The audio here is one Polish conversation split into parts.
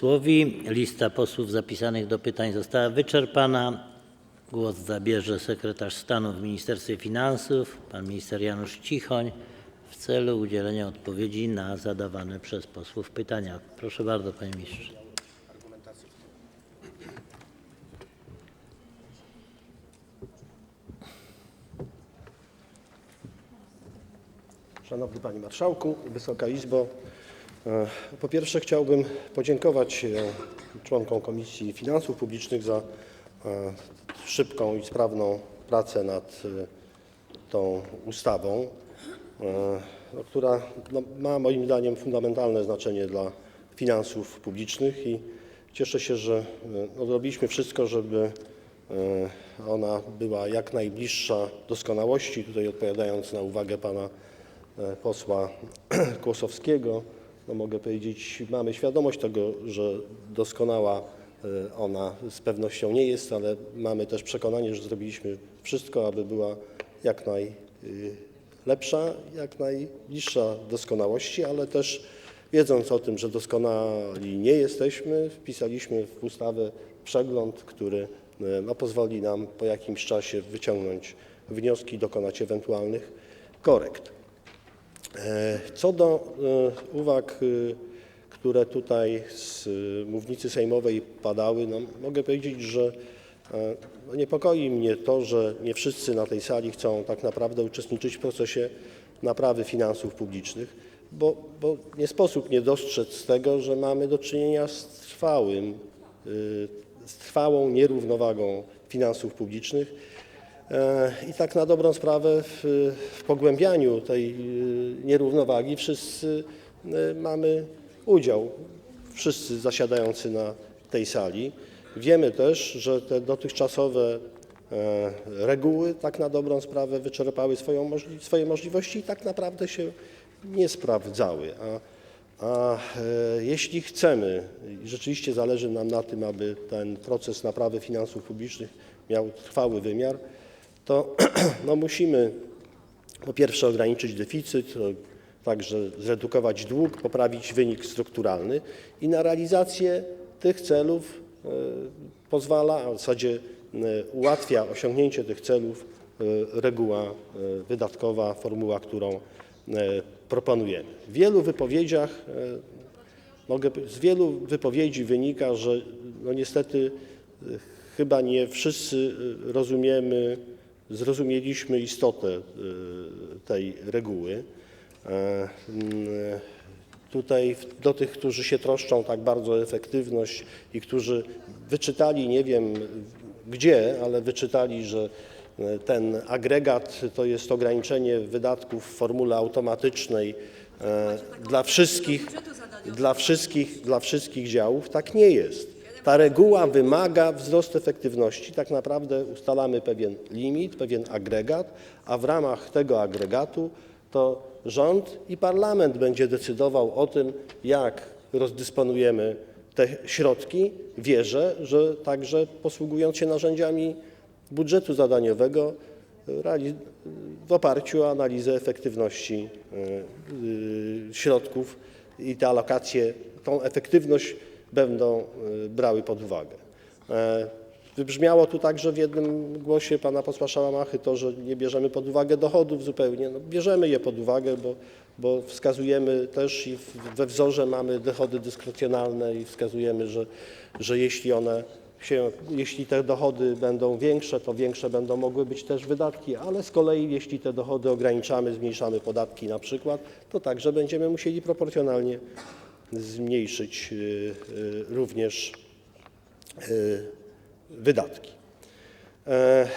posłowi. Lista posłów zapisanych do pytań została wyczerpana. Głos zabierze sekretarz stanu w Ministerstwie Finansów, pan minister Janusz Cichoń, w celu udzielenia odpowiedzi na zadawane przez posłów pytania. Proszę bardzo, panie ministrze. Szanowny Panie Marszałku, Wysoka Izbo. E, Po pierwsze chciałbym podziękować e, członkom Komisji Finansów Publicznych za e, szybką i sprawną pracę nad tą ustawą, która no, ma moim zdaniem fundamentalne znaczenie dla finansów publicznych i cieszę się, że no, zrobiliśmy wszystko, żeby ona była jak najbliższa doskonałości. Tutaj odpowiadając na uwagę pana posła Kłosowskiego, no mogę powiedzieć, mamy świadomość tego, że doskonała e, ona z pewnością nie jest, ale mamy też przekonanie, że zrobiliśmy wszystko, aby była jak najlepsza, jak najbliższa doskonałości, ale też wiedząc o tym, że doskonali nie jesteśmy, wpisaliśmy w ustawę przegląd, który e, no, pozwoli nam po jakimś czasie wyciągnąć wnioski, dokonać ewentualnych korekt. E, Co do e, uwag, e, które tutaj z mównicy sejmowej padały, no, mogę powiedzieć, że no, niepokoi mnie to, że nie wszyscy na tej sali chcą tak naprawdę uczestniczyć w procesie naprawy finansów publicznych, bo, nie sposób nie dostrzec tego, że mamy do czynienia z trwałą nierównowagą finansów publicznych. E, I tak na dobrą sprawę w, pogłębianiu tej e, nierównowagi wszyscy e, mamy udział, wszyscy zasiadający na tej sali. Wiemy też, że te dotychczasowe reguły tak na dobrą sprawę wyczerpały swoje możliwości i tak naprawdę się nie sprawdzały. A, jeśli chcemy, i rzeczywiście zależy nam na tym, aby ten proces naprawy finansów publicznych miał trwały wymiar, to no, musimy po pierwsze ograniczyć deficyt, o, także zredukować dług, poprawić wynik strukturalny i na realizację tych celów e, pozwala, a w zasadzie e, ułatwia osiągnięcie tych celów e, reguła e, wydatkowa, formuła, którą e, proponujemy. W wielu wypowiedziach e, Mogę, z wielu wypowiedzi wynika, że no niestety e, chyba nie wszyscy e, rozumiemy, zrozumieliśmy istotę e, tej reguły. E, mm, do tych, którzy się troszczą tak bardzo o efektywność i którzy wyczytali, nie wiem gdzie, ale wyczytali, że e, ten agregat to jest ograniczenie wydatków w formule automatycznej e, dla wszystkich, dla wszystkich, dla wszystkich działów. Tak nie jest. Ta reguła wymaga wzrostu efektywności. Tak naprawdę ustalamy pewien limit, pewien agregat, a w ramach tego agregatu to rząd i parlament będzie decydował o tym, jak rozdysponujemy te środki. Wierzę, że także posługując się narzędziami budżetu zadaniowego w oparciu o analizę efektywności y, y, środków i te alokacje, tą efektywność będą y, brały pod uwagę. E, Wybrzmiało tu także w jednym głosie pana posła Szałamachy to, że nie bierzemy pod uwagę dochodów zupełnie. No, bierzemy je pod uwagę, bo, wskazujemy też i we wzorze mamy dochody dyskrecjonalne i wskazujemy, że, jeśli te dochody będą większe, to większe będą mogły być też wydatki, ale z kolei jeśli te dochody ograniczamy, zmniejszamy podatki na przykład, to także będziemy musieli proporcjonalnie zmniejszyć y, y, również y, wydatki. E,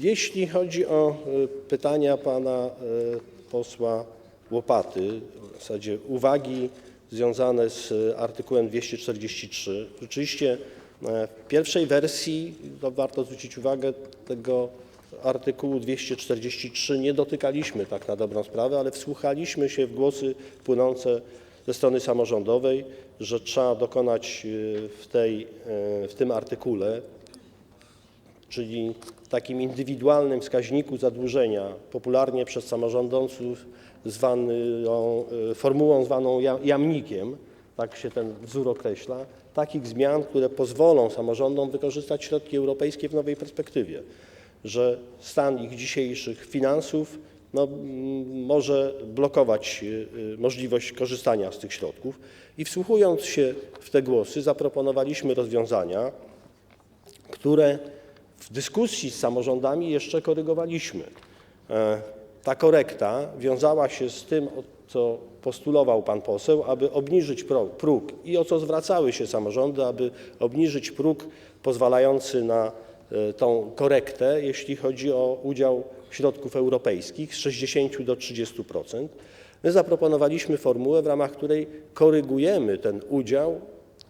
Jeśli chodzi o pytania pana posła Łopaty, w zasadzie uwagi związane z artykułem 243, rzeczywiście e, w pierwszej wersji, to warto zwrócić uwagę, tego artykułu 243 nie dotykaliśmy tak na dobrą sprawę, ale wsłuchaliśmy się w głosy płynące ze strony samorządowej, że trzeba dokonać w, tej, y, w tym artykule czyli takim indywidualnym wskaźniku zadłużenia, popularnie przez samorządowców e, formułą zwaną ja- jamnikiem, tak się ten wzór określa, takich zmian, które pozwolą samorządom wykorzystać środki europejskie w nowej perspektywie, że stan ich dzisiejszych finansów może blokować y, y, możliwość korzystania z tych środków. I wsłuchując się w te głosy, zaproponowaliśmy rozwiązania, które w dyskusji z samorządami jeszcze korygowaliśmy. E, Ta korekta wiązała się z tym, co postulował pan poseł, aby obniżyć próg i o co zwracały się samorządy, aby obniżyć próg pozwalający na e, tą korektę, jeśli chodzi o udział środków europejskich z 60 do 30%. My zaproponowaliśmy formułę, w ramach której korygujemy ten udział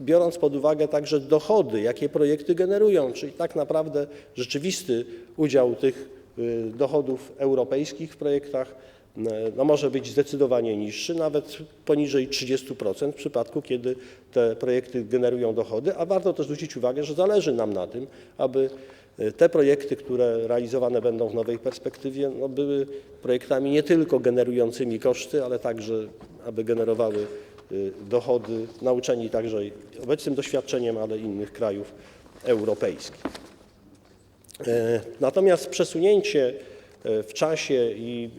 biorąc pod uwagę także dochody, jakie projekty generują, czyli tak naprawdę rzeczywisty udział tych y, dochodów europejskich w projektach y, no, może być zdecydowanie niższy, nawet poniżej 30% w przypadku, kiedy te projekty generują dochody, a warto też zwrócić uwagę, że zależy nam na tym, aby te projekty, które realizowane będą w nowej perspektywie, no, były projektami nie tylko generującymi koszty, ale także, aby generowały y, dochody, nauczeni także obecnym doświadczeniem, ale innych krajów europejskich. E, w czasie i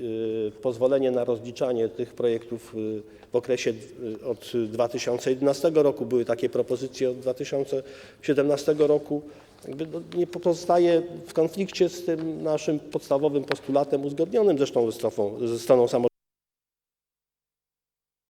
e, pozwolenie na rozliczanie tych projektów e, w okresie od 2011 roku, były takie propozycje od 2017 roku, jakby no nie pozostaje w konflikcie z tym naszym podstawowym postulatem uzgodnionym zresztą ze stroną samorządową.